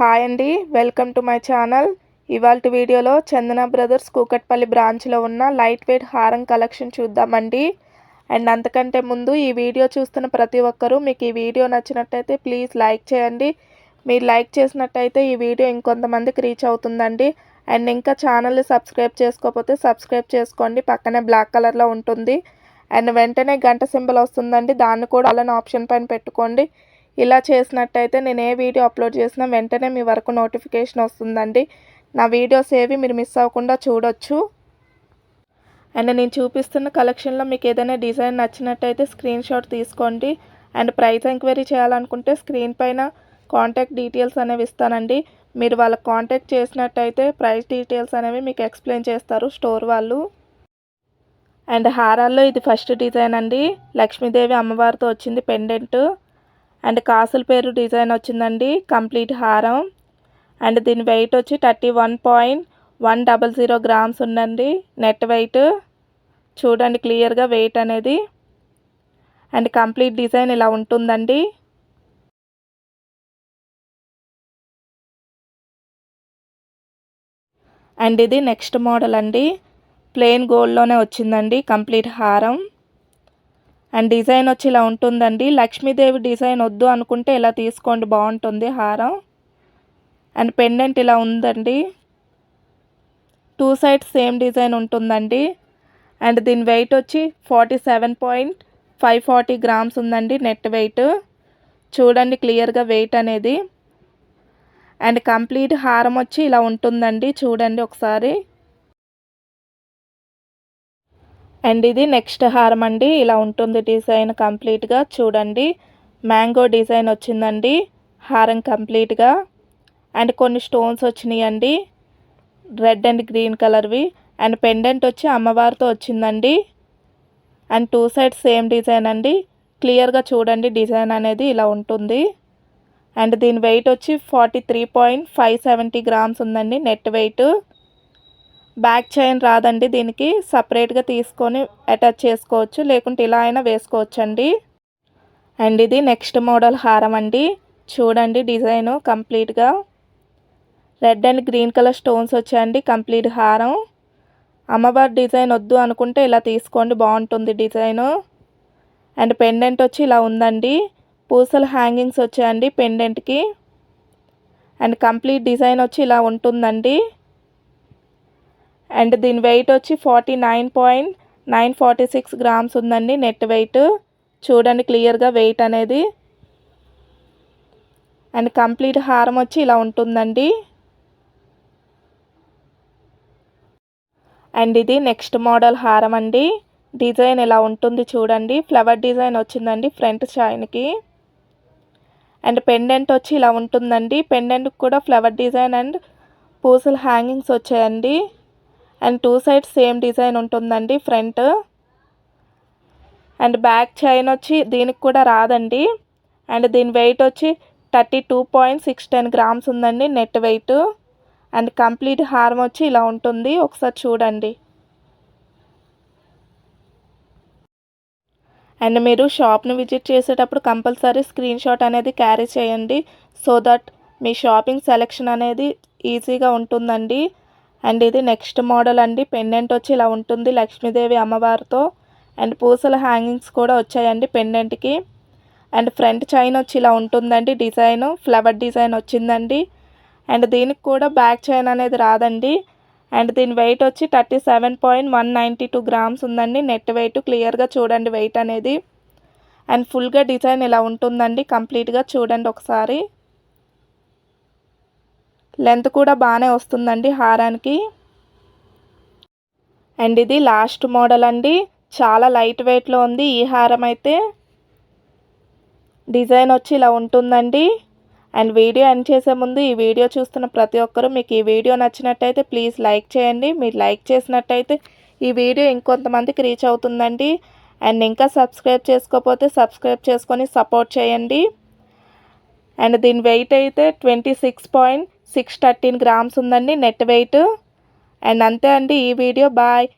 Hi అండి welcome to my channel. ఇవాళ వీడియోలో చందన బ్రదర్స్ కూకట్పల్లి బ్రాంచ్లో ఉన్న లైట్ వెయిట్ హారం కలెక్షన్ చూద్దామండి. అండ్ అంతకంటే ముందు ఈ వీడియో చూస్తున్న ప్రతి ఒక్కరూ మీకు ఈ వీడియో నచ్చినట్టయితే ప్లీజ్ లైక్ చేయండి. మీరు లైక్ చేసినట్టయితే ఈ వీడియో ఇంకొంతమందికి రీచ్ అవుతుందండి. అండ్ ఇంకా ఛానల్ని సబ్స్క్రైబ్ చేసుకోకపోతే సబ్స్క్రైబ్ చేసుకోండి. పక్కనే బ్లాక్ కలర్లో ఉంటుంది. అండ్ వెంటనే గంట సింబల్ వస్తుందండి. దాన్ని కూడా అలానే ఆప్షన్ పైన పెట్టుకోండి. ఇలా చేసినట్టయితే నేను ఏ వీడియో అప్లోడ్ చేసినా వెంటనే మీ వరకు నోటిఫికేషన్ వస్తుందండి. నా వీడియోస్ ఏవి మీరు మిస్ అవ్వకుండా చూడొచ్చు. అండ్ నేను చూపిస్తున్న కలెక్షన్లో మీకు ఏదైనా డిజైన్ నచ్చినట్టయితే స్క్రీన్ షాట్ తీసుకోండి. అండ్ ప్రైస్ ఎంక్వైరీ చేయాలనుకుంటే స్క్రీన్ పైన కాంటాక్ట్ డీటెయిల్స్ అనేవి ఇస్తానండి. మీరు వాళ్ళకి కాంటాక్ట్ చేసినట్టయితే ప్రైస్ డీటెయిల్స్ అనేవి మీకు ఎక్స్ప్లెయిన్ చేస్తారు స్టోర్ వాళ్ళు. అండ్ హారాల్లో ఇది ఫస్ట్ డిజైన్ అండి. లక్ష్మీదేవి అమ్మవారితో వచ్చింది పెండెంట్. అండ్ కాసుల పేరు డిజైన్ వచ్చిందండి. కంప్లీట్ హారం. అండ్ దీని వెయిట్ వచ్చి thirty one point one double zero grams ఉందండి. నెట్ వెయిట్ చూడండి క్లియర్గా వెయిట్ అనేది. అండ్ కంప్లీట్ డిజైన్ ఇలా ఉంటుందండి. అండ్ ఇది నెక్స్ట్ మోడల్ అండి. ప్లెయిన్ గోల్డ్లోనే వచ్చిందండి. కంప్లీట్ హారం. అండ్ డిజైన్ వచ్చి ఇలా ఉంటుందండి. లక్ష్మీదేవి డిజైన్ వద్దు అనుకుంటే ఇలా తీసుకోండి బాగుంటుంది హారం. అండ్ పెండెంట్ ఇలా ఉందండి. టూ సైడ్స్ సేమ్ డిజైన్ ఉంటుందండి. అండ్ దీని వెయిట్ వచ్చి forty seven point five forty grams ఉందండి నెట్ వెయిట్. చూడండి క్లియర్గా వెయిట్ అనేది. అండ్ కంప్లీట్ హారం వచ్చి ఇలా ఉంటుందండి. చూడండి ఒకసారి. అండ్ ఇది నెక్స్ట్ హారం అండి. ఇలా ఉంటుంది డిజైన్ కంప్లీట్గా. చూడండి. మ్యాంగో డిజైన్ వచ్చిందండి. హారం కంప్లీట్గా. అండ్ కొన్ని స్టోన్స్ వచ్చినాయి అండి రెడ్ అండ్ గ్రీన్ కలర్వి. అండ్ పెండెంట్ వచ్చి అమ్మవారితో వచ్చిందండి. And two sides same design అండి. క్లియర్గా చూడండి డిజైన్ అనేది ఇలా ఉంటుంది. అండ్ దీని వెయిట్ వచ్చి forty three point five seventy grams ఉందండి నెట్ వెయిట్. బ్యాక్ చైన్ రాదండి దీనికి. సపరేట్గా తీసుకొని అటాచ్ చేసుకోవచ్చు. లేకుంటే ఇలా అయినా వేసుకోవచ్చు అండి అండ్ ఇది నెక్స్ట్ మోడల్ హారం అండి. చూడండి డిజైను కంప్లీట్గా red and green colour stones వచ్చాయండి కంప్లీట్ హారం. అమ్మవారి డిజైన్ వద్దు అనుకుంటే ఇలా తీసుకోండి బాగుంటుంది డిజైను అండ్ పెండెంట్ వచ్చి ఇలా ఉందండి. పూసలు హ్యాంగింగ్స్ వచ్చాయండి పెండెంట్కి అండ్ కంప్లీట్ డిజైన్ వచ్చి ఇలా ఉంటుందండి. అండ్ దీని వెయిట్ వచ్చి forty nine point nine forty six grams ఉందండి. నెట్ వెయిట్ చూడండి క్లియర్గా వెయిట్ అనేది. అండ్ కంప్లీట్ హారం వచ్చి ఇలా ఉంటుందండి. అండ్ ఇది నెక్స్ట్ మోడల్ హారం అండి. డిజైన్ ఇలా ఉంటుంది చూడండి. ఫ్లవర్ డిజైన్ వచ్చిందండి ఫ్రంట్ షైన్కి అండ్ పెండెంట్ వచ్చి ఇలా ఉంటుందండి. పెండెంట్కి కూడా ఫ్లవర్ డిజైన్ అండ్ పూసల హ్యాంగింగ్స్ వచ్చాయండి. And two sides same design ఉంటుందండి ఫ్రంట్. అండ్ బ్యాక్ చైన్ వచ్చి దీనికి కూడా రాదండి. అండ్ దీని వెయిట్ వచ్చి thirty two point six ten grams ఉందండి నెట్ వెయిట్. అండ్ కంప్లీట్ హార్మ్ వచ్చి ఇలా ఉంటుంది. ఒకసారి చూడండి. అండ్ మీరు షాప్ని విజిట్ చేసేటప్పుడు కంపల్సరీ స్క్రీన్ షాట్ అనేది క్యారీ చేయండి. సో దట్ మీ షాపింగ్ సెలెక్షన్ అనేది ఈజీగా ఉంటుందండి. అండ్ ఇది నెక్స్ట్ మోడల్ అండి. పెండెంట్ వచ్చి ఇలా ఉంటుంది లక్ష్మీదేవి అమ్మవారితో. అండ్ పూసల హ్యాంగింగ్స్ కూడా వచ్చాయండి పెండెంట్కి. అండ్ ఫ్రంట్ చైన్ వచ్చి ఇలా ఉంటుందండి డిజైన్. ఫ్లవర్ డిజైన్ వచ్చిందండి. అండ్ దీనికి కూడా బ్యాక్ చైన్ అనేది రాదండి. అండ్ దీని వెయిట్ వచ్చి thirty seven point one ninety two grams ఉందండి. నెట్ వెయిట్ క్లియర్గా చూడండి వెయిట్ అనేది. అండ్ ఫుల్గా డిజైన్ ఇలా ఉంటుందండి. కంప్లీట్గా చూడండి ఒకసారి. లెంత్ కూడా బాగానే వస్తుందండి హారానికి. అండ్ ఇది లాస్ట్ మోడల్ అండి. చాలా లైట్ వెయిట్లో ఉంది ఈ హారం అయితే. డిజైన్ వచ్చి ఇలా ఉంటుందండి. అండ్ వీడియో ఎండ్ చేసే ముందు ఈ వీడియో చూస్తున్న ప్రతి ఒక్కరూ మీకు ఈ వీడియో నచ్చినట్టయితే ప్లీజ్ లైక్ చేయండి. మీరు లైక్ చేసినట్టయితే ఈ వీడియో ఇంకొంతమందికి రీచ్ అవుతుందండి. అండ్ ఇంకా సబ్స్క్రైబ్ చేసుకోకపోతే సబ్స్క్రైబ్ చేసుకొని సపోర్ట్ చేయండి. అండ్ దీని వెయిట్ అయితే twenty six point six thirteen grams ఉందండి నెట్ వెయిట్ అండ్ అంతే అండి ఈ వీడియో బాయ్